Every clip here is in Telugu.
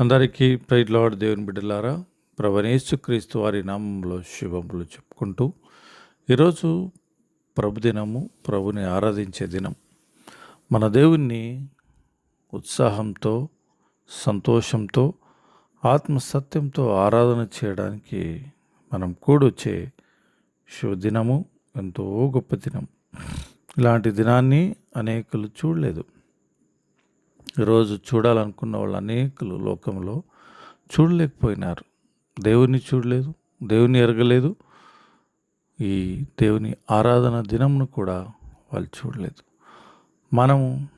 అందరికీ ప్రైడ్ లార్డ్ దేవుని బిడ్డలారా ప్రవణేశు క్రీస్తు వారి నామంలో శుభములు చెప్పుకుంటూ ఈరోజు ప్రభుదినము ప్రభుని ఆరాధించే దినం. మన దేవుణ్ణి ఉత్సాహంతో సంతోషంతో ఆత్మసత్యంతో ఆరాధన చేయడానికి మనం కూడొచ్చే శుభదినము ఎంతో గొప్ప దినం. ఇలాంటి దినాన్ని అనేకులు చూడలేదు. ఈరోజు చూడాలనుకున్న వాళ్ళు అనేకులు లోకంలో చూడలేకపోయినారు. దేవుని చూడలేదు దేవుని ఎరగలేదు. ఈ దేవుని ఆరాధన దినంను కూడా వాళ్ళు చూడలేదు. మనము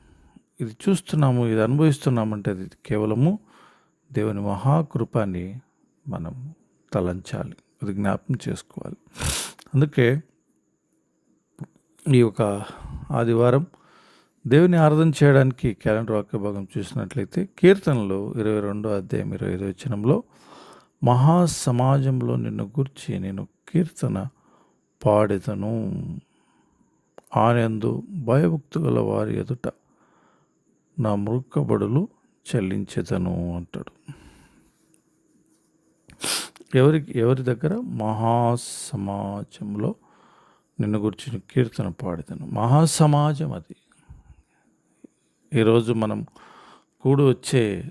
ఇది చూస్తున్నాము ఇది అనుభవిస్తున్నామంటే అది కేవలము దేవుని మహాకృపాన్ని మనం తలంచాలి అది జ్ఞాపం చేసుకోవాలి. అందుకే ఈ యొక్క ఆదివారం దేవుని ఆరాధన చేయడానికి క్యాలెండర్ వాక్య భాగం చూసినట్లయితే కీర్తనలు ఇరవై రెండో అధ్యాయం ఇరవై ఐదు వచనంలో మహాసమాజంలో నిన్ను గుర్చి నేను కీర్తన పాడెదను. ఆనందు భయభక్తు గల వారి ఎదుట నా మృక్కబడులు చెల్లించెదను అంటాడు. ఎవరికి ఎవరి దగ్గర? మహాసమాజంలో నిన్ను గురించి కీర్తన పాడేదను. మహాసమాజం అది. ఈరోజు మనం కూడి వచ్చే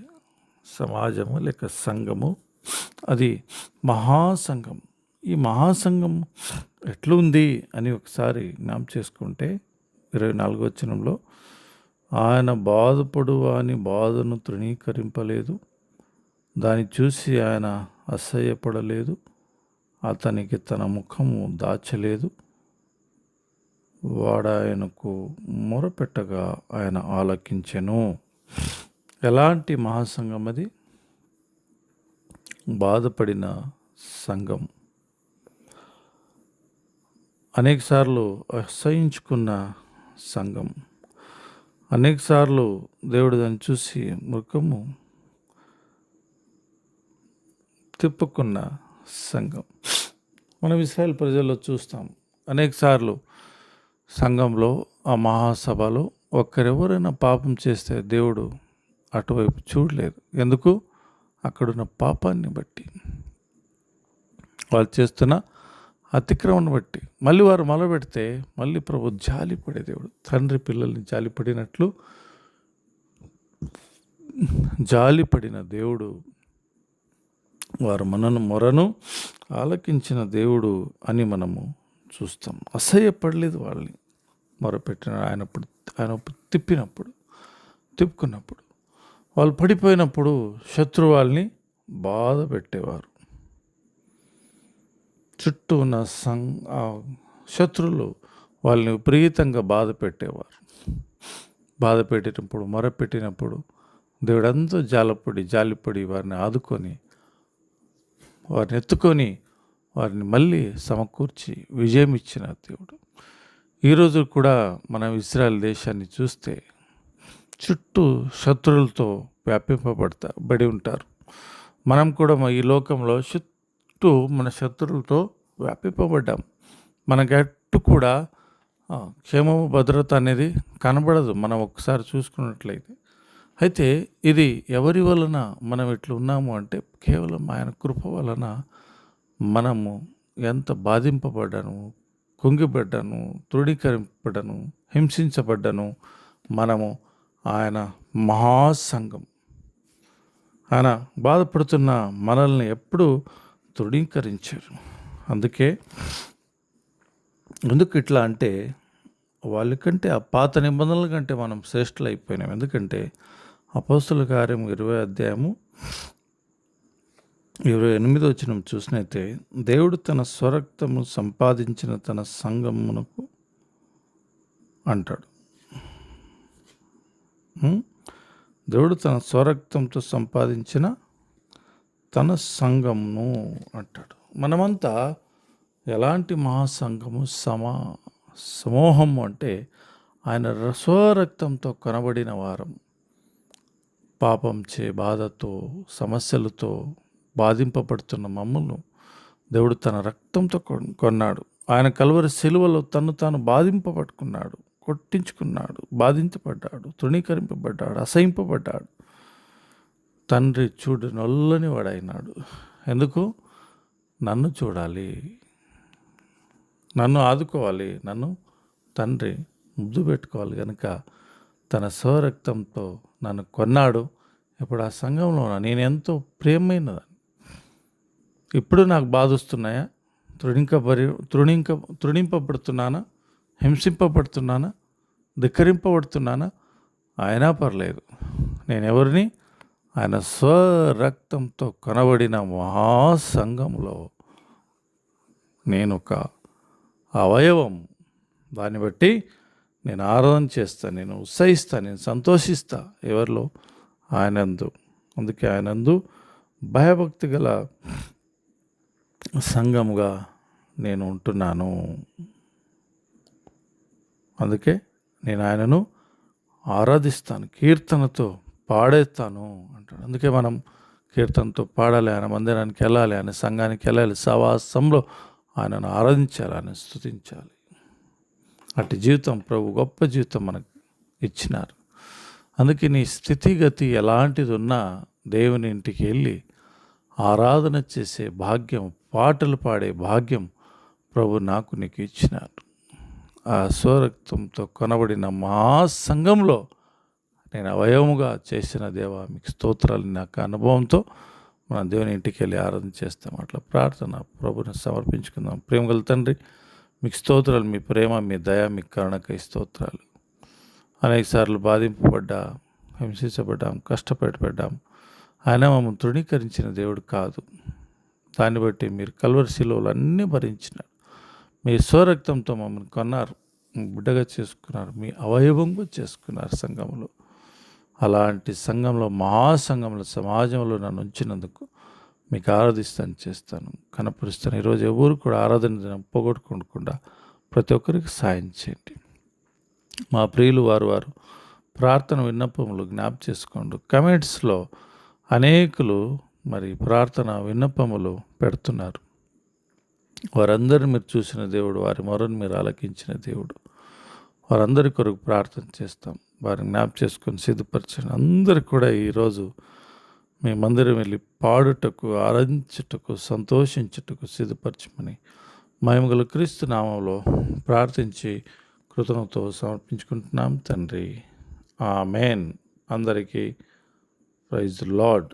సమాజము లేక సంఘము అది మహాసంఘం. ఈ మహాసంఘం ఎట్లుంది అని ఒకసారి జ్ఞాపం చేసుకుంటే ఇరవై నాలుగో వచనంలో ఆయన బాధపడు అని బాధను తృణీకరింపలేదు దాన్ని చూసి ఆయన అసహ్యపడలేదు అతనికి తన ముఖము దాచలేదు వాడాయనకు మొరపెట్టగా ఆయన ఆలకించెను. ఎలాంటి మహాసంఘం అది? బాధపడిన సంఘం అనేకసార్లు అసహించుకున్న సంఘం అనేకసార్లు దేవుడు దాన్ని చూసి మృగము తిప్పుకున్న సంఘం మనం ఇస్రాయల్ ప్రజల్లో చూస్తాం. అనేకసార్లు సంఘంలో ఆ మహాసభలో ఒక్కరెవరైనా పాపం చేస్తే దేవుడు అటువైపు చూడలేదు. ఎందుకు? అక్కడున్న పాపాన్ని బట్టి. వాళ్ళు చేస్తున్న అతిక్రమణ బట్టి. మళ్ళీ వారు మొదలుపెడితే మళ్ళీ ప్రభు జాలిపడే దేవుడు. తండ్రి పిల్లల్ని జాలిపడినట్లు జాలిపడిన దేవుడు వారు మనను మొరను ఆలకించిన దేవుడు అని మనము చూస్తాం. అసహ్యపడలేదు వాళ్ళని. మొరపెట్టిన ఆయనప్పుడు ఆయన తిప్పినప్పుడు తిప్పుకున్నప్పుడు వాళ్ళు పడిపోయినప్పుడు శత్రు వాళ్ళని బాధ పెట్టేవారు. చుట్టూ ఉన్న సం శత్రువులు వాళ్ళని విపరీతంగా బాధ పెట్టేవారు. బాధ పెట్టేటప్పుడు మొరపెట్టినప్పుడు దేవుడంతా జాలపడి జాలిపడి వారిని ఆదుకొని వారిని ఎత్తుకొని వారిని మళ్ళీ సమకూర్చి విజయం ఇచ్చిన దేవుడు. ఈరోజు కూడా మనం ఇస్రాయల్ దేశాన్ని చూస్తే చుట్టూ శత్రువులతో వ్యాపింపబడతా బడి ఉంటారు. మనం కూడా ఈ లోకంలో చుట్టూ మన శత్రువులతో వ్యాపింపబడ్డాం. మనకి అట్టు కూడా క్షేమము భద్రత అనేది కనబడదు మనం ఒకసారి చూసుకున్నట్లయితే. అయితే ఇది ఎవరి వలన మనం ఇట్లా ఉన్నాము అంటే కేవలం ఆయన కృప వలన మనము ఎంత బాధింపబడ్డాను కుంగిబడ్డను తృణీకరింపడను హింసించబడ్డను మనము ఆయన మహాసంఘం. ఆయన బాధపడుతున్న మనల్ని ఎప్పుడూ తృణీకరించారు. అందుకే ఎందుకు ఇట్లా అంటే వాళ్ళకంటే ఆ పాత నిబంధనల కంటే మనం శ్రేష్ఠులు అయిపోయినాం ఎందుకంటే అపోస్తుల కార్యం ఇరవై అధ్యాయము ఇరవై ఎనిమిది వచ్చిన చూసినైతే దేవుడు తన స్వరక్తము సంపాదించిన తన సంగమునకు అంటాడు. దేవుడు తన స్వరక్తంతో సంపాదించిన తన సంఘమును అంటాడు. మనమంతా ఎలాంటి మహాసంఘము సమా సమూహము అంటే ఆయన స్వరక్తంతో కనబడిన వారం. పాపం చే బాధతో సమస్యలతో బాధింపబడుతున్న మమ్మల్ని దేవుడు తన రక్తంతో కొన్నాడు. ఆయన కలువరి శిలువలో తను తాను బాధింపబట్టుకున్నాడు కొట్టించుకున్నాడు బాధించబడ్డాడు తృణీకరింపబడ్డాడు అసహింపబడ్డాడు. తండ్రి చూడు నొల్లని వాడైనాడు. ఎందుకు? నన్ను చూడాలి. నన్ను ఆదుకోవాలి. నన్ను తండ్రి ముద్దు పెట్టుకోవాలి కనుక తన స్వరక్తంతో నన్ను కొన్నాడు. ఇప్పుడు ఆ సంఘంలో నేను ఎంతో ప్రేమైనదాన్ని. ఇప్పుడు నాకు బాధొస్తున్నాయా? తృణింకబరి తృణింక తృణింపబడుతున్నానా? హింసింపబడుతున్నానా? ధిక్కరింపబడుతున్నానా? అయినా పర్లేదు. నేను ఎవరిని ఆయన స్వరక్తంతో కనబడిన మహాసంఘంలో. నేను ఒక అవయవం. దాన్ని బట్టి నేను ఆరాధన చేస్తాను నేను ఉత్సహిస్తాను నేను సంతోషిస్తా ఎవరిలో? ఆయనందు. అందుకే ఆయనందు భయభక్తి గల సంఘముగా నేను ఉంటున్నాను. అందుకే నేను ఆయనను ఆరాధిస్తాను కీర్తనతో పాడేస్తాను అంటాడు. అందుకే మనం కీర్తనతో పాడాలి ఆయన మందిరానికి వెళ్ళాలి ఆయన సంఘానికి వెళ్ళాలి సవాసంలో ఆయనను ఆరాధించాలి ఆయన స్థుతించాలి అటు జీవితం ప్రభు గొప్ప జీవితం మనకు ఇచ్చినారు. అందుకే నీ స్థితిగతి ఎలాంటిది ఉన్నా దేవుని ఇంటికి వెళ్ళి ఆరాధన చేసే భాగ్యం పాటలు పాడే భాగ్యం ప్రభు నాకు నీకు ఇచ్చినారు. ఆ స్వరక్తంతో కొనబడిన మా సంఘంలో నేను అవయవముగా చేసిన దేవ మీకు స్తోత్రాలు నాకు అనుభవంతో మన దేవుని ఇంటికి వెళ్ళి ఆరాధన చేస్తాం. అట్లా ప్రార్థన ప్రభుని సమర్పించుకుందాం. ప్రేమ గల తండ్రి మీకు స్తోత్రాలు మీ ప్రేమ మీ దయ మీ కరుణకై స్తోత్రాలు. అనేక సార్లు బాధింపబడ్డా హింసించబడ్డాం కష్టపడిపడ్డాం. ఆయన మమ్మల్ని తృణీకరించిన దేవుడు కాదు. దాన్ని బట్టి మీరు కల్వరి శిలువలు అన్నీ భరించినారు. మీ స్వరక్తంతో మమ్మల్ని కొన్నారు. బిడ్డగా చేసుకున్నారు. మీ అవయవంగా చేసుకున్నారు సంఘంలో. అలాంటి సంఘంలో మహాసంఘంలో సమాజంలో నన్ను ఉంచినందుకు మీకు ఆరాధిస్తాను చేస్తాను కనపరుస్తాను. ఈరోజు ఎవరు కూడా ఆరాధన పోగొట్టుకోకుండా ప్రతి ఒక్కరికి సాయం చేయండి. మా ప్రియులు వారు వారు ప్రార్థన విన్నపములు జ్ఞాప చేసుకోండి. కమెంట్స్లో అనేకులు మరి ప్రార్థన విన్నపములు పెడుతున్నారు. వారందరిని మీరు చూసిన దేవుడు వారి మొరను మీరు ఆలకించిన దేవుడు. వారందరి కొరకు ప్రార్థన చేస్తాం. వారిని జ్ఞాప్ చేసుకొని సిద్ధపరచండి. అందరు కూడా ఈరోజు మీ మందిరం వెళ్ళి పాడుటకు ఆరాధించుటకు సంతోషించుటకు సిద్ధపరచమని మహిమగల క్రీస్తు నామంలో ప్రార్థించి కృతజ్ఞతో సమర్పించుకుంటున్నాం తండ్రి. ఆ మేన్ అందరికీ ప్రైజ్ లార్డ్.